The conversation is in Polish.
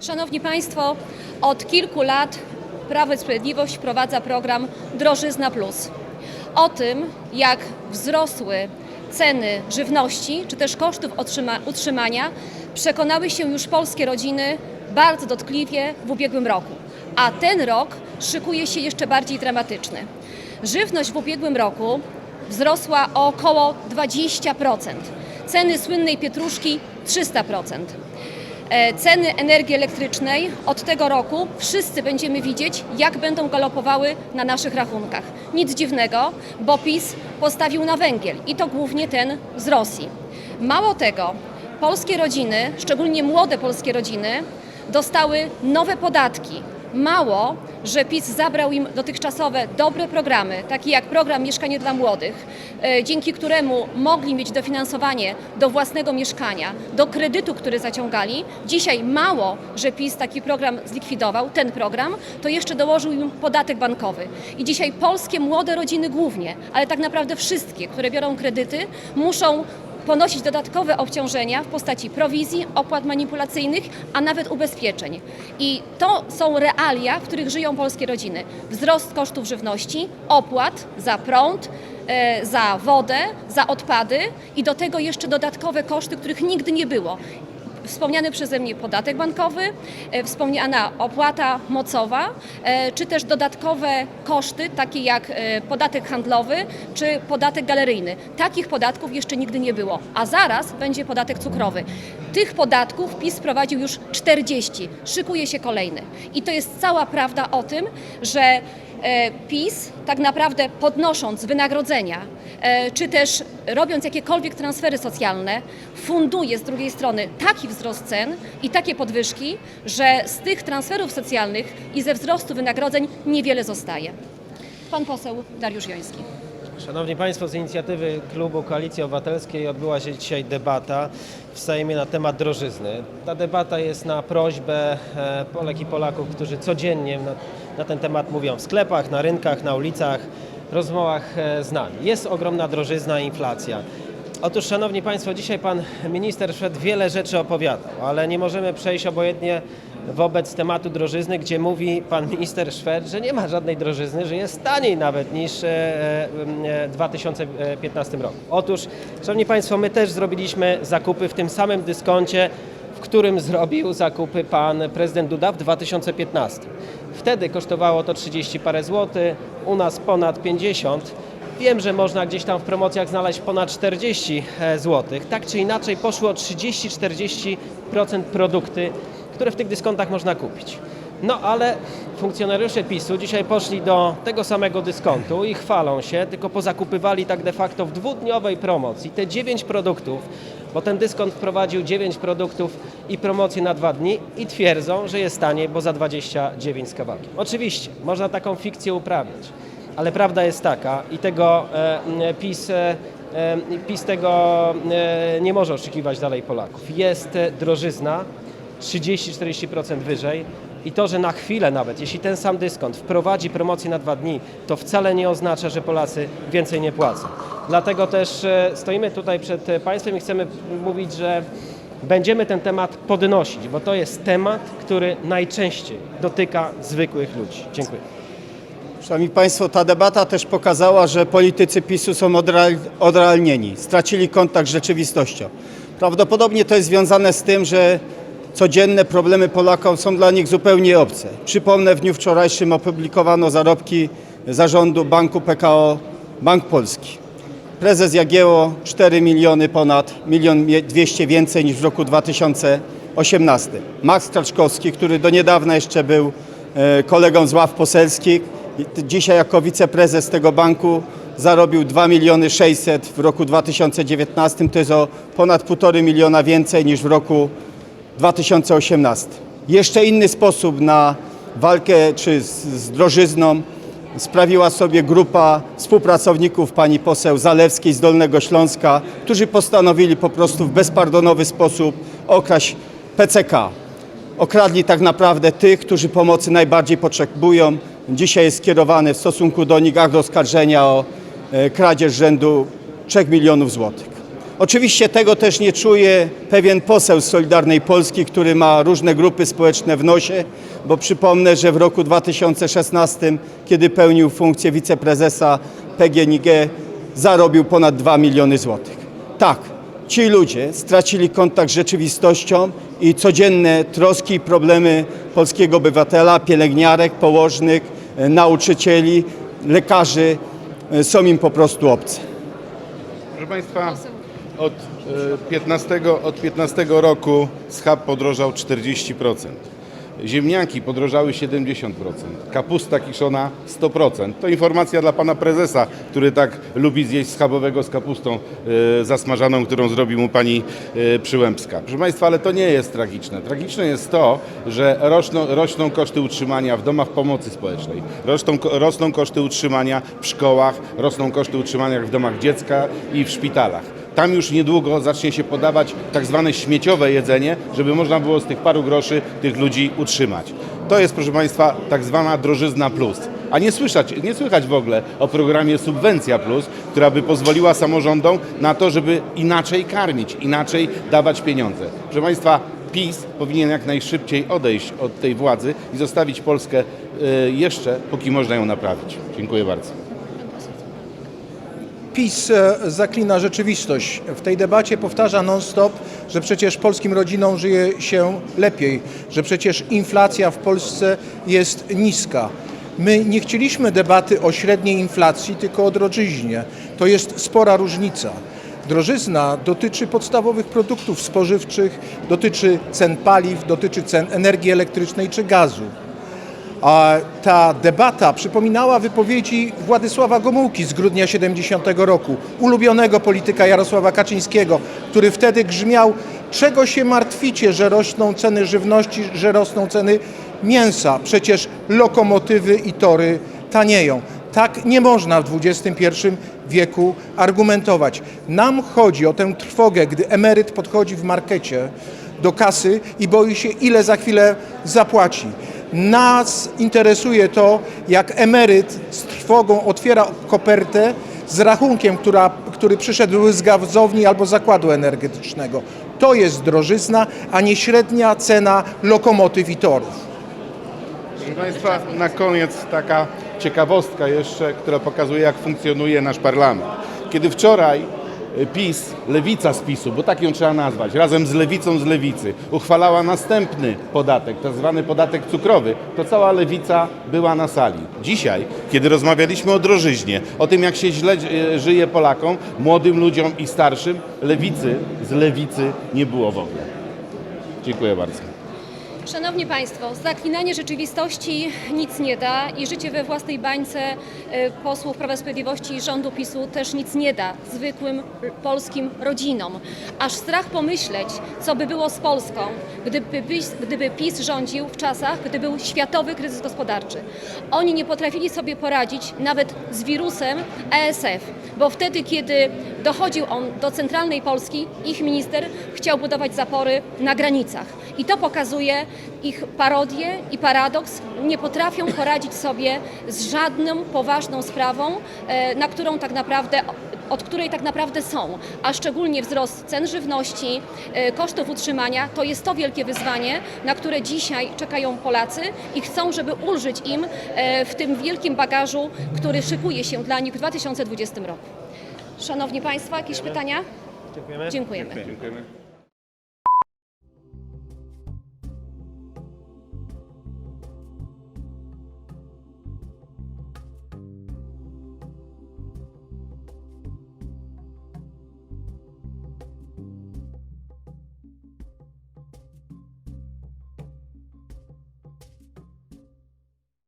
Szanowni Państwo, od kilku lat Prawo i Sprawiedliwość wprowadza program Drożyzna Plus. O tym, jak wzrosły ceny żywności, czy też kosztów utrzymania, przekonały się już polskie rodziny bardzo dotkliwie w ubiegłym roku. A ten rok szykuje się jeszcze bardziej dramatyczny. Żywność w ubiegłym roku wzrosła o około 20%. Ceny słynnej pietruszki 300%. E, Ceny energii elektrycznej od tego roku wszyscy będziemy widzieć, jak będą galopowały na naszych rachunkach. Nic dziwnego, bo PiS postawił na węgiel i to głównie ten z Rosji. Mało tego, polskie rodziny, szczególnie młode polskie rodziny, dostały nowe podatki. Mało, że PiS zabrał im dotychczasowe dobre programy, takie jak program Mieszkanie dla Młodych, e, dzięki któremu mogli mieć dofinansowanie do własnego mieszkania, do kredytu, który zaciągali. Dzisiaj mało, że PiS taki program zlikwidował, ten program, to jeszcze dołożył im podatek bankowy. I dzisiaj polskie młode rodziny głównie, ale tak naprawdę wszystkie, które biorą kredyty, muszą ponosić dodatkowe obciążenia w postaci prowizji, opłat manipulacyjnych, a nawet ubezpieczeń. I to są realia, w których żyją polskie rodziny. Wzrost kosztów żywności, opłat za prąd, e, za wodę, za odpady i do tego jeszcze dodatkowe koszty, których nigdy nie było. Wspomniany przeze mnie podatek bankowy, e, wspomniana opłata mocowa, e, czy też dodatkowe koszty, takie jak e, podatek handlowy czy podatek galeryjny. Takich podatków jeszcze nigdy nie było, a zaraz będzie podatek cukrowy. Tych podatków PiS wprowadził już 40, szykuje się kolejny. I to jest cała prawda o tym, że PiS tak naprawdę podnosząc wynagrodzenia, e, czy też robiąc jakiekolwiek transfery socjalne, funduje z drugiej strony taki wzrost cen i takie podwyżki, że z tych transferów socjalnych i ze wzrostu wynagrodzeń niewiele zostaje. Pan poseł Dariusz Joński. Szanowni Państwo, z inicjatywy klubu Koalicji Obywatelskiej odbyła się dzisiaj debata w Sejmie na temat drożyzny. Ta debata jest na prośbę e, Polek i Polaków, którzy codziennie na, na ten temat mówią w sklepach, na rynkach, na ulicach, rozmowach e, z nami. Jest ogromna drożyzna i inflacja. Otóż, Szanowni Państwo, dzisiaj Pan Minister Szwed wiele rzeczy opowiadał, ale nie możemy przejść obojętnie wobec tematu drożyzny, gdzie mówi Pan Minister Szwed, że nie ma żadnej drożyzny, że jest taniej nawet niż e, e, w 2015 roku. Otóż, Szanowni Państwo, my też zrobiliśmy zakupy w tym samym dyskoncie, w którym zrobił zakupy Pan Prezydent Duda w 2015. Wtedy kosztowało to 30 parę złotych, u nas ponad 50. Wiem, że można gdzieś tam w promocjach znaleźć ponad 40 zł. Tak czy inaczej poszło o 30-40% produkty, które w tych dyskontach można kupić. No ale funkcjonariusze PiSu dzisiaj poszli do tego samego dyskontu i chwalą się, tylko pozakupywali tak de facto w dwudniowej promocji te 9 produktów, bo ten dyskont wprowadził 9 produktów i promocję na dwa dni i twierdzą, że jest taniej, bo za 29 z kawałkiem. Oczywiście, można taką fikcję uprawiać, ale prawda jest taka i tego e, m, PiS, e, e, PiS tego e, nie może oszukiwać dalej Polaków. Jest e, drożyzna 30-40% wyżej i to, że na chwilę nawet, jeśli ten sam dyskont wprowadzi promocję na dwa dni, to wcale nie oznacza, że Polacy więcej nie płacą. Dlatego też e, stoimy tutaj przed e, Państwem i chcemy mówić, że będziemy ten temat podnosić, bo to jest temat, który najczęściej dotyka zwykłych ludzi. Dziękuję. Szanowni Państwo, ta debata też pokazała, że politycy PiSu są odreal- odrealnieni, stracili kontakt z rzeczywistością. Prawdopodobnie to jest związane z tym, że codzienne problemy Polaków są dla nich zupełnie obce. Przypomnę, w dniu wczorajszym opublikowano zarobki zarządu Banku PKO Bank Polski. Prezes Jagieło 4 miliony ponad, milion 200 więcej niż w roku 2018. Max Traczkowski, który do niedawna jeszcze był e, kolegą z ław poselskich, dzisiaj jako wiceprezes tego banku zarobił 2 miliony 600 w roku 2019, to jest o ponad 1,5 miliona więcej niż w roku 2018. Jeszcze inny sposób na walkę czy z, z drożyzną sprawiła sobie grupa współpracowników pani poseł Zalewskiej z Dolnego Śląska, którzy postanowili po prostu w bezpardonowy sposób okraść PCK. Okradli tak naprawdę tych, którzy pomocy najbardziej potrzebują. Dzisiaj jest skierowany w stosunku do nich akt oskarżenia o e, kradzież rzędu 3 milionów złotych. Oczywiście tego też nie czuje pewien poseł z Solidarnej Polski, który ma różne grupy społeczne w nosie, bo przypomnę, że w roku 2016, kiedy pełnił funkcję wiceprezesa PGNiG, zarobił ponad 2 miliony złotych. Tak, ci ludzie stracili kontakt z rzeczywistością i codzienne troski i problemy polskiego obywatela, pielęgniarek, położnych, e, nauczycieli, lekarzy e, są im po prostu obce. Proszę Państwa, od e, 15, od 15 roku schab podrożał 40%. Ziemniaki podrożały 70%. Kapusta kiszona 100%. To informacja dla pana prezesa, który tak lubi zjeść schabowego z kapustą e, zasmażaną, którą zrobi mu pani e, Przyłębska. Proszę Państwa, ale to nie jest tragiczne. Tragiczne jest to, że rosną koszty utrzymania w domach pomocy społecznej, rosną, rosną koszty utrzymania w szkołach, rosną koszty utrzymania w domach dziecka i w szpitalach. Tam już niedługo zacznie się podawać tak zwane śmieciowe jedzenie, żeby można było z tych paru groszy tych ludzi utrzymać. To jest, proszę Państwa, tak zwana drożyzna plus. A nie słyszeć, nie słychać w ogóle o programie Subwencja Plus, która by pozwoliła samorządom na to, żeby inaczej karmić, inaczej dawać pieniądze. Proszę Państwa, PiS powinien jak najszybciej odejść od tej władzy i zostawić Polskę y, jeszcze, póki można ją naprawić. Dziękuję bardzo. PiS e, zaklina rzeczywistość. W tej debacie powtarza non-stop, że przecież polskim rodzinom żyje się lepiej, że przecież inflacja w Polsce jest niska. My nie chcieliśmy debaty o średniej inflacji, tylko o drożyźnie. To jest spora różnica. Drożyzna dotyczy podstawowych produktów spożywczych, dotyczy cen paliw, dotyczy cen energii elektrycznej czy gazu. Ta debata przypominała wypowiedzi Władysława Gomułki z grudnia 70 roku, ulubionego polityka Jarosława Kaczyńskiego, który wtedy grzmiał, czego się martwicie, że rosną ceny żywności, że rosną ceny mięsa, przecież lokomotywy i tory tanieją. Tak nie można w XXI wieku argumentować. Nam chodzi o tę trwogę, gdy emeryt podchodzi w markecie do kasy i boi się, ile za chwilę zapłaci. Nas interesuje to, jak emeryt z trwogą otwiera kopertę z rachunkiem, która, który przyszedł z gazowni albo zakładu energetycznego. To jest drożyzna, a nie średnia cena lokomotyw i torów. Proszę Państwa, na koniec taka ciekawostka jeszcze, która pokazuje, jak funkcjonuje nasz parlament. Kiedy wczoraj PiS, lewica z PiSu, bo tak ją trzeba nazwać, razem z lewicą z lewicy, uchwalała następny podatek, tak zwany podatek cukrowy, to cała lewica była na sali. Dzisiaj, kiedy rozmawialiśmy o drożyźnie, o tym, jak się źle y, żyje Polakom, młodym ludziom i starszym, lewicy z lewicy nie było w ogóle. Dziękuję bardzo. Szanowni Państwo, zaklinanie rzeczywistości nic nie da i życie we własnej bańce y, posłów Prawa i Sprawiedliwości i rządu PiSu też nic nie da zwykłym polskim rodzinom. Aż strach pomyśleć, co by było z Polską, gdyby PiS, gdyby PiS rządził w czasach, gdy był światowy kryzys gospodarczy. Oni nie potrafili sobie poradzić nawet z wirusem ESF, bo wtedy, kiedy dochodził on do centralnej Polski, ich minister chciał budować zapory na granicach. I to pokazuje ich parodię i paradoks. Nie potrafią poradzić sobie z żadną poważną sprawą, e, na którą tak naprawdę od której tak naprawdę są, a szczególnie wzrost cen żywności, e, kosztów utrzymania, to jest to wielkie wyzwanie, na które dzisiaj czekają Polacy i chcą, żeby ulżyć im e, w tym wielkim bagażu, który szykuje się dla nich w 2020 roku. Szanowni Państwo, jakieś pytania? Dziękujemy. Dziękujemy. Dziękujemy.